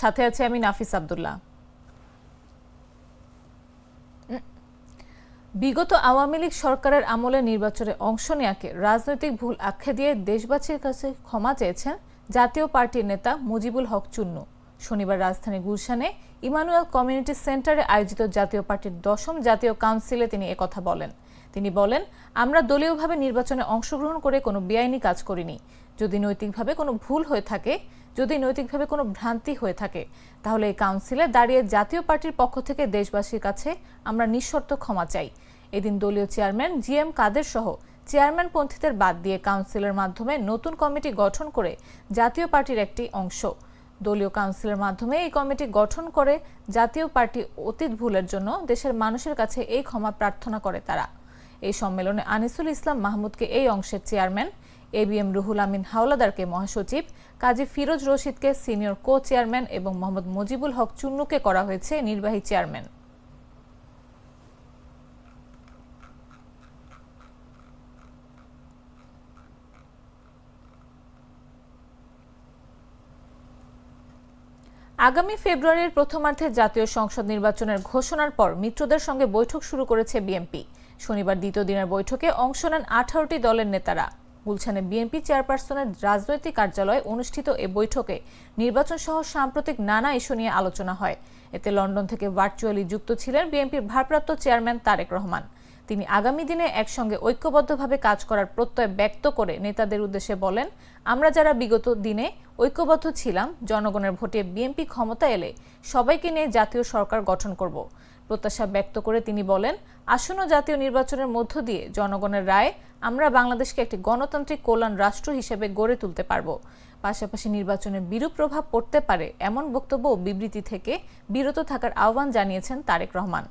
সাথে আছে আমি নাফিস আবদুল্লাহ। বিগত আওয়ামী লীগ সরকারের আমলে নির্বাচনে অংশ নেয়াকে রাজনৈতিক ভুল আখ্যা দিয়ে দেশবাসীর কাছে ক্ষমা চেয়েছেন জাতীয় পার্টির নেতা মুজিবুল হক চুন্নু। শনিবার রাজধানী গুলশানে ইমানুয়েল কমিউনিটি সেন্টারে আয়োজিত জাতীয় পার্টির দশম জাতীয় কাউন্সিলে তিনি একথা বলেন। তিনি বলেন, আমরা দলীয়ভাবে নির্বাচনে অংশগ্রহণ করে কোনো বেআইনি কাজ করিনি। যদি নৈতিকভাবে কোনো ভুল হয়ে থাকে, যদি নৈতিকভাবে কোনো ভ্রান্তি হয়ে থাকে, তাহলে এই কাউন্সিলে দাঁড়িয়ে জাতীয় পার্টির পক্ষ থেকে দেশবাসীর কাছে আমরা নিঃশর্ত ক্ষমা চাই। এদিন দলীয় চেয়ারম্যান জি এম কাদের সহ চেয়ারম্যান পন্থীদের বাদ দিয়ে কাউন্সিলের মাধ্যমে নতুন কমিটি গঠন করে জাতীয় পার্টির একটি অংশ। দলীয় কাউন্সিলের মাধ্যমে এই কমিটি গঠন করে জাতীয় পার্টি অতীত ভুলের জন্য দেশের মানুষের কাছে এই ক্ষমা প্রার্থনা করে তারা। এই সম্মেলনে আনিসুল ইসলাম মাহমুদকে এই অংশের chairman, A B M Ruhul Amin হাওলাদারকে মহাসচিব, কাজী ফিরোজ রশিদকে সিনিয়র কো চেয়ারম্যান এবং মোহাম্মদ মুজিবুল হক চুন্নুকে করা হয়েছে নির্বাহী চেয়ারম্যান। আগামী ফেব্রুয়ারির প্রথমার্ধে জাতীয় সংসদ নির্বাচনের ঘোষণার পর মিত্রদের সঙ্গে বৈঠক শুরু করেছে বিএনপি শনিবার দ্বিতীয় দিনের বৈঠকে অংশ নেন আঠারোটি দলের নেতারা। গুলশানে বিএনপি চেয়ারপারসনের রাজনৈতিক কার্যালয়ে অনুষ্ঠিত এ বৈঠকে নির্বাচন সহ সাম্প্রতিক নানা ইস্যু নিয়ে আলোচনা হয়। এতে লন্ডন থেকে ভার্চুয়ালি যুক্ত ছিলেন বিএনপির ভারপ্রাপ্ত চেয়ারম্যান তারেক রহমান। তিনি আগামী দিনে একসঙ্গে ঐক্যবদ্ধভাবে কাজ করার প্রত্যয় ব্যক্ত করে নেতাদের উদ্দেশ্যে বলেন, আমরা যারা বিগত দিনে ঐক্যবদ্ধ ছিলাম, জনগণের ভোটে বিএনপি ক্ষমতা এলে সবাইকে নিয়ে জাতীয় সরকার গঠন করব। প্রত্যাশা ব্যক্ত করে তিনি বলেন, আসন্ন জাতীয় নির্বাচনের মধ্য দিয়ে জনগণের রায় আমরা বাংলাদেশকে একটি গণতান্ত্রিক কল্যাণ রাষ্ট্র হিসেবে গড়ে তুলতে পারব। পাশাপাশি নির্বাচনের বিরূপ প্রভাব পড়তে পারে এমন বক্তব্য ও বিবৃতি থেকে বিরত থাকার আহ্বান জানিয়েছেন তারেক রহমান।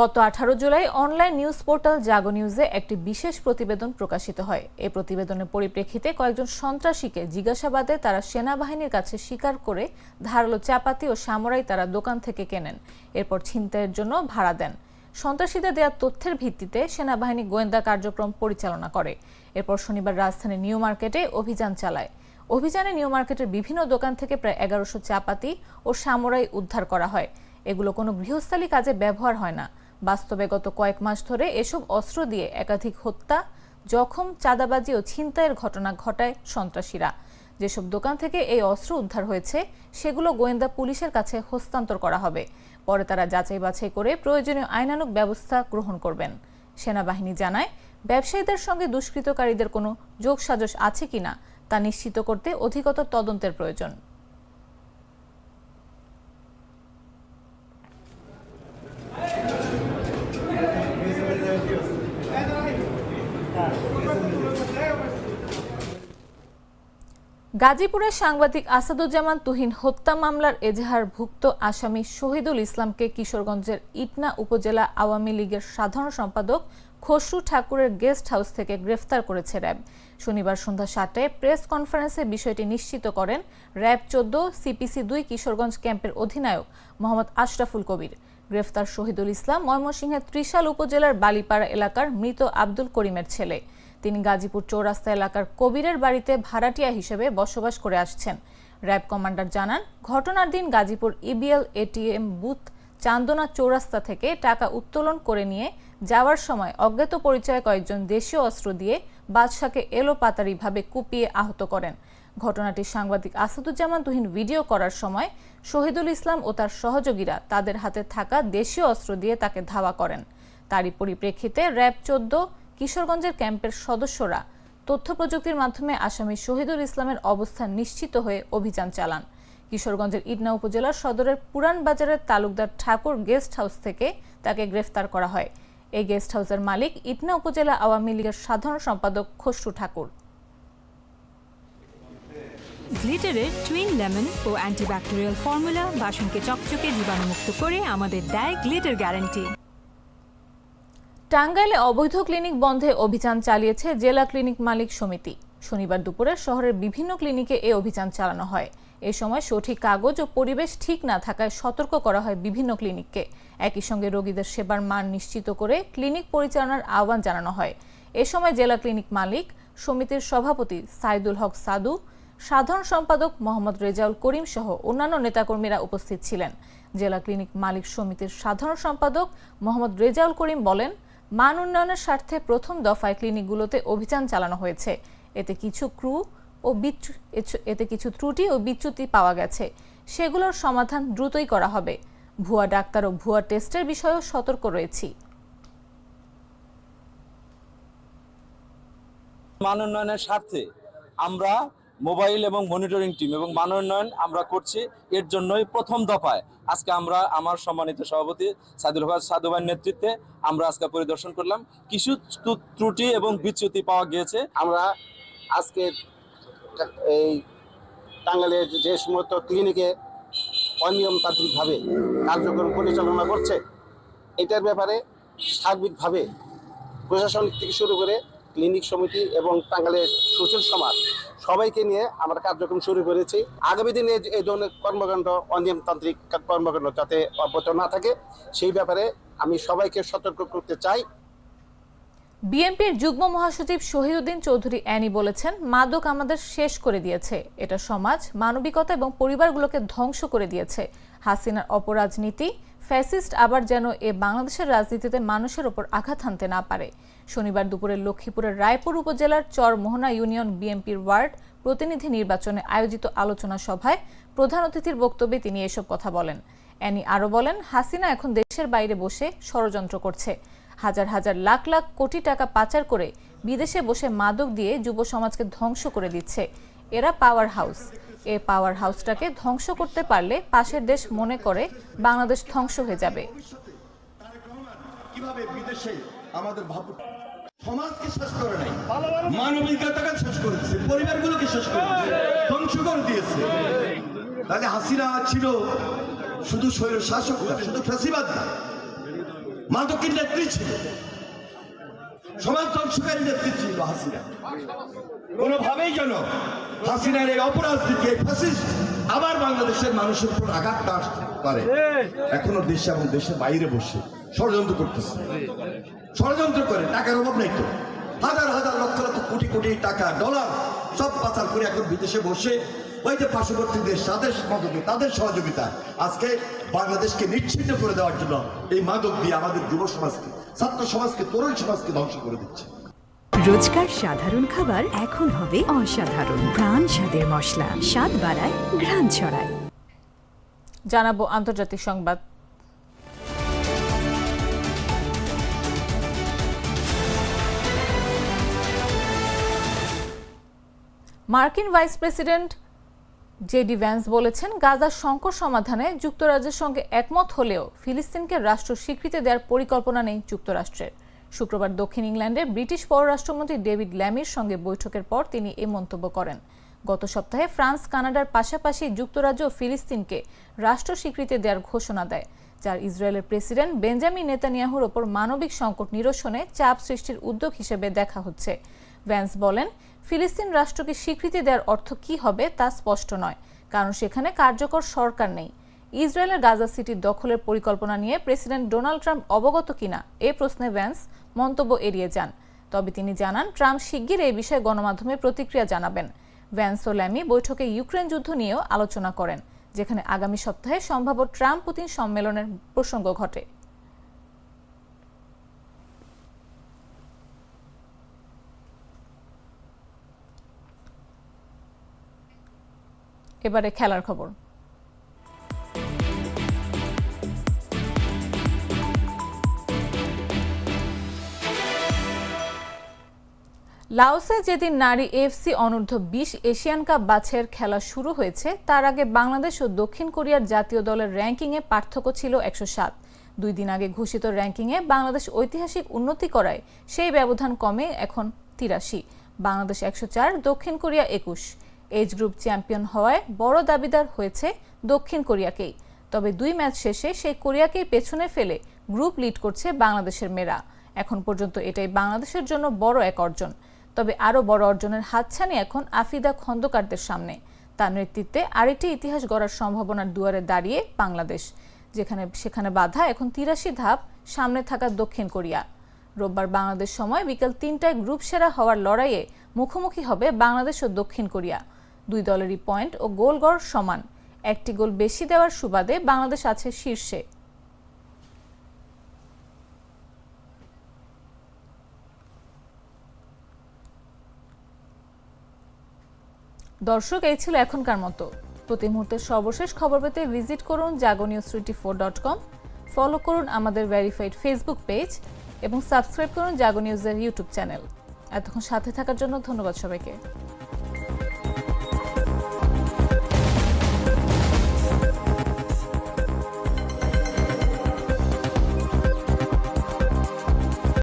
গত আঠারো July online news portal Jago নিউজে একটি বিশেষ প্রতিবেদন প্রকাশিত হয়। এই প্রতিবেদনের পরিপ্রেক্ষিতে কয়েকজন সন্ত্রাসীকে জিজ্ঞাসাবাদে তারা সেনাবাহিনীর কাছে স্বীকার করে ধারালো চাপাতি ও সামরাই তারা দোকান থেকে কেনেন। এরপর ছিনতাইয়ের জন্য ভাড়া দেন। সন্ত্রাসীদের দেওয়া তথ্যের ভিত্তিতে সেনাবাহিনী গোয়েন্দা কার্যক্রম পরিচালনা করে। এরপর শনিবার রাজধানী নিউ মার্কেটে অভিযান চালায়। অভিযানে নিউ মার্কেটের বিভিন্ন দোকান থেকে প্রায় এগারোশো চাপাতি ও সামরাই উদ্ধার করা হয়। এগুলো কোনো গৃহস্থালী কাজে ব্যবহার হয় না। বাস্তবে গত কয়েক মাস ধরে এসব অস্ত্র দিয়ে একাধিক হত্যা, জখম, চাঁদাবাজি ও ছিনতাইয়ের ঘটনা ঘটায় সন্ত্রাসীরা। যেসব দোকান থেকে এই অস্ত্র উদ্ধার হয়েছে, সেগুলো গোয়েন্দা পুলিশের কাছে হস্তান্তর করা হবে। পরে তারা যাচাই বাছাই করে প্রয়োজনীয় আইনানুক ব্যবস্থা গ্রহণ করবেন। সেনাবাহিনী জানায়, ব্যবসায়ীদের সঙ্গে দুষ্কৃতকারীদের কোনো যোগসাজশ আছে কিনা, তা নিশ্চিত করতে অধিকতর তদন্তের প্রয়োজন। গাজীপুরের সাংবাদিক আসাদুজ্জামান তুহিন হত্যা মামলার এজাহারভুক্ত আসামি শহীদুল ইসলামকে কিশোরগঞ্জের ইটনা উপজেলা আওয়ামী লীগের সাধারণ সম্পাদক খসরু ঠাকুরের গেস্ট হাউস থেকে গ্রেফতার করেছে র্যাব। শনিবার সন্ধ্যা সাতটায় প্রেস কনফারেন্সে বিষয়টি নিশ্চিত করেন র্যাব চোদ্দ সিপিসি দুই কিশোরগঞ্জ ক্যাম্পের অধিনায়ক মোহাম্মদ আশরাফুল কবির। গ্রেফতার শহীদুল ইসলাম ময়মনসিংহের ত্রিশাল উপজেলার বালিপাড়া এলাকার মৃত আব্দুল করিমের ছেলে। তিনি গাজীপুর চৌরাস্তা এলাকার কবিরের বাড়িতে ভাড়াটিয়া হিসেবে বসবাস করে আসছেন। র্যাব কমান্ডার জানান, ঘটনার দিন Gazipur EBL ATM booth Chandna Chourasta থেকে টাকা উত্তোলন করে নিয়ে যাওয়ার সময় অজ্ঞাত পরিচয় কয়েকজন দেশীয় অস্ত্র দিয়ে বাদশাকে এলো পাতারিভাবে কুপিয়ে আহত করেন। ঘটনাটি সাংবাদিক আসাদুজ্জামান তুহিন ভিডিও করার সময় শহীদুল ইসলাম ও তার সহযোগীরা তাদের হাতে থাকা দেশীয় অস্ত্র দিয়ে তাকে ধাওয়া করেন। তারই পরিপ্রেক্ষিতে র্যাব চোদ্দ কিশোরগঞ্জের ক্যাম্পের সদস্যরা তথ্য প্রযুক্তির মাধ্যমে আসামি শহীদুল ইসলামের অবস্থান নিশ্চিত হয়ে অভিযান চালান। কিশোরগঞ্জের ইটনা উপজেলার সদরের পুরান বাজারের তালুকদার ঠাকুর গেস্ট হাউস থেকে তাকে গ্রেফতার করা হয়। এই গেস্ট হাউসের মালিক ইটনা উপজেলা আওয়ামী লীগের সাধারণ সম্পাদক খসরু ঠাকুর। গ্লিটারের টুইন লেমন ও অ্যান্টিব্যাকটেরিয়াল ফর্মুলা বাসনকে চকচকে জীবাণুমুক্ত করে আমাদের দেয় গ্লিটার গ্যারান্টি। টাঙ্গাইলে অবৈধ ক্লিনিক বন্ধে অভিযান চালিয়েছে জেলা ক্লিনিক মালিক সমিতি। শনিবার দুপুরে শহরের বিভিন্ন ক্লিনিকে এ অভিযান চালানো হয়। এ সময় সঠিক কাগজ ও পরিবেশ ঠিক না থাকায় সতর্ক করা হয় বিভিন্ন ক্লিনিককে। একই সঙ্গে রোগীদের সেবার মান নিশ্চিত করে ক্লিনিক পরিচালনার আহ্বান জানানো হয়। এ সময় জেলা ক্লিনিক মালিক সমিতির সভাপতি সাইদুল হক সাদু, সাধারণ সম্পাদক মোহাম্মদ রেজাউল করিম সহ অন্যান্য নেতাকর্মীরা উপস্থিত ছিলেন। জেলা ক্লিনিক মালিক সমিতির সাধারণ সম্পাদক মোহাম্মদ রেজাউল করিম বলেন মান উন্নয়নের স্বার্থে প্রথম দফায় ক্লিনিকগুলোতে অভিযান চালানো হয়েছে। এতে কিছু ক্রু ও এতে কিছু ত্রুটি ও বিচ্যুতি পাওয়া গেছে। সেগুলোর সমাধান দ্রুতই করা হবে। ভুয়া ডাক্তার ও ভুয়া টেস্টের বিষয়েও সতর্ক রয়েছি। মান উন্নয়নের স্বার্থে আমরা মোবাইল এবং মনিটরিং টিম এবং মান উন্নয়ন আমরা করছি এর জন্যই প্রথম দফায়। আজকে আমরা আমার সম্মানিত সভাপতি সাদুল হক সাধু ভাইয়ের নেতৃত্বে আমরা আজকে পরিদর্শন করলাম। কিছু ত্রুটি এবং বিচ্যুতি পাওয়া গিয়েছে। আমরা আজকে এই টাঙ্গালের যে সমস্ত ক্লিনিকে অনিয়মতান্ত্রিকভাবে কার্যক্রম পরিচালনা করছে, এটার ব্যাপারে সার্বিকভাবে প্রশাসন থেকে শুরু করে ক্লিনিক সমিতি এবং টাঙ্গালের সুশীল সমাজ সবাইকে নিয়ে আমরা কার্যক্রম শুরু করেছি। আগামী দিনে এই- ধরনের কর্মকাণ্ড, অনিয়মতান্ত্রিক কর্মকাণ্ড যাতে অব্যাহত না থাকে, সেই ব্যাপারে আমি সবাইকে সতর্ক করতে চাই। বিএনপির যুগ্ম মহাসচিব শহীদুদ্দিন চৌধুরী অ্যানি বলেছেন, মাদক আমাদের শেষ করে দিয়েছে। এটা সমাজ, মানবিকতা এবং পরিবারগুলোকে ধ্বংস করে দিয়েছে। হাসিনার অপরাজনীতি ফ্যাসিস্ট আবার যেন এ বাংলাদেশের রাজনীতিতে মানুষের ওপর আঘাত হানতে না পারে। শনিবার দুপুরে লক্ষ্মীপুরের রায়পুর উপজেলার চর মোহনা ইউনিয়ন বিএনপির ওয়ার্ড প্রতিনিধি নির্বাচনে আয়োজিত আলোচনা সভায় প্রধান অতিথির বক্তব্যে তিনি এসব কথা বলেন। অ্যানি আরও বলেন, হাসিনা এখন দেশের বাইরে বসে ষড়যন্ত্র করছে। হাজার হাজার লাখ লাখ কোটি টাকা পাচার করে বিদেশে বসে মাদক দিয়ে যুব সমাজকে ধ্বংস করে দিচ্ছে। এরা পাওয়ার হাউস। এ পাওয়ার হাউসটাকে ধ্বংস করতে পারলে পাশের দেশ মনে করে বাংলাদেশ ধ্বংস হয়ে যাবে। কীভাবে বিদেশে আমাদের সমাজকে শেষ করে নাই, মানবিকতাকে শেষ করে দিয়েছে পরিবারগুলোকে শেষ করে দিয়েছে, ধ্বংস করে দিয়েছে। তাহলে হাসিনা ছিল শুধু শৈর শাসক শুধু ফেসিবাদ না মাদকের নেত্রী ছিল। সমাজ ধ্বংসকারী নেত্রী ছিল হাসিনা। কোনোভাবেই যেন হাসিনার এই অপরাজনীতি, এই ফ্যাসিস্ট আবার বাংলাদেশের মানুষের উপর আঘাত না পারে। এখনও দেশে এবং দেশের বাইরে বসে ষড়যন্ত্র করতেছে। ষড়যন্ত্র করে, টাকার অভাব নাই তো। হাজার হাজার লক্ষ লক্ষ কোটি কোটি টাকা, ডলার সব পাচার করে এখন বিদেশে বসে ওই যে পার্শ্ববর্তী দেশ তাদের মদতে তাদের সহযোগিতা আজকে বাংলাদেশকে নিশ্চিন্ন করে দেওয়ার জন্য এই মাদক দিয়ে আমাদের যুব সমাজকে ছাত্র সমাজকে তরুণ সমাজকে ধ্বংস করে দিচ্ছে। রোজকার সাধারণ খাবার এখন হবে অসাধারণ। প্রাণ স্বাদের মশলা স্বাদ বাড়ায় ঘ্রাণ ছড়ায়। জানাব আন্তর্জাতিক সংবাদ। মার্কিন ভাইস প্রেসিডেন্ট জেডি ভ্যান্স বলেছেন, গাজার সংকট সমাধানে যুক্তরাজ্যের সঙ্গে একমত হলেও ফিলিস্তিনকে রাষ্ট্র স্বীকৃতি দেওয়ার পরিকল্পনা নেই যুক্তরাষ্ট্রের। শুক্রবার দক্ষিণ ইংল্যান্ডে ব্রিটিশ পররাষ্ট্রমন্ত্রী ডেভিড ল্যামির সঙ্গে বৈঠকের পর তিনি এ মন্তব্য করেন। গত সপ্তাহে ফ্রান্স, কানাডার পাশাপাশি যুক্তরাজ্য ফিলিস্তিনকে রাষ্ট্র স্বীকৃতি দেওয়ার ঘোষণা দেয়, যার ইসরায়েলের প্রেসিডেন্ট বেঞ্জামিন নেতানিয়াহুর ওপর মানবিক সংকট নিরসনে চাপ সৃষ্টির উদ্যোগ হিসেবে দেখা হচ্ছে। ভ্যান্স বলেন ফিলিস্তিন রাষ্ট্রকে স্বীকৃতি দেওয়ার অর্থ কি হবে তা স্পষ্ট নয়, কারণ সেখানে কার্যকর সরকার নেই। ইসরায়েলের গাজা সিটি দখলের পরিকল্পনা নিয়ে প্রেসিডেন্ট ডোনাল্ড ট্রাম্প অবগত কিনা, এ প্রশ্নে ভ্যান্স মন্তব্য এড়িয়ে যান। তবে তিনি জানান, ট্রাম্প শিগগির এই বিষয়ে গণমাধ্যমে প্রতিক্রিয়া জানাবেন। ভ্যান্স ও ল্যামি বৈঠকে ইউক্রেন যুদ্ধ নিয়েও আলোচনা করেন, যেখানে আগামী সপ্তাহে সম্ভাব্য ট্রাম্প পুতিন সম্মেলনের প্রসঙ্গ ঘটে। এবারে খেলার খবর। লাওসে যেদিন নারী এফসি অনূর্ধ্ব বিশ এশিয়ান কাপ বাছের খেলা শুরু হয়েছে, তার আগে বাংলাদেশ ও দক্ষিণ কোরিয়ার জাতীয় দলের র্যাঙ্কিংয়ে পার্থক্য ছিল একশো সাত। দুই দিন আগে ঘোষিত র্যাঙ্কিংয়ে বাংলাদেশ ঐতিহাসিক উন্নতি করায় সেই ব্যবধান কমে এখন তিরাশি। বাংলাদেশ একশো চার, দক্ষিণ কোরিয়া একুশ। এজ গ্রুপ চ্যাম্পিয়ন হওয়ায় বড় দাবিদার হয়েছে দক্ষিণ কোরিয়াকেই। তবে দুই ম্যাচ শেষে সেই কোরিয়াকেই পেছনে ফেলে গ্রুপ লিড করছে বাংলাদেশের মেয়েরা। এখন পর্যন্ত এটাই বাংলাদেশের জন্য বড় এক অর্জন। তবে আরও বড় অর্জনের হাতছানি এখন আফিদা খন্দকারদের সামনে। তার নেতৃত্বে আরেকটি ইতিহাস গড়ার সম্ভাবনার দুয়ারে দাঁড়িয়ে বাংলাদেশ, যেখানে সেখানে বাধা এখন তিরাশি ধাপ সামনে থাকা দক্ষিণ কোরিয়া। রোববার বাংলাদেশ সময় বিকেল তিনটায় গ্রুপ সেরা হওয়ার লড়াইয়ে মুখোমুখি হবে বাংলাদেশ ও দক্ষিণ কোরিয়া। দুই দলেরই পয়েন্ট ও গোল গড় সমান। একটি গোল বেশি দেওয়ার সুবাদে বাংলাদেশ আছে শীর্ষে। দর্শক, এই ছিল এখনকার মতো। প্রতি মুহূর্তের সর্বশেষ খবর পেতে ভিজিট করুন Jago news twenty four dot com. Follow করুন আমাদের ভেরিফাইড ফেসবুক পেজ এবং সাবস্ক্রাইব করুন জাগো নিউজের ইউটিউব চ্যানেল। এতক্ষণ সাথে থাকার জন্য ধন্যবাদ সবাইকে।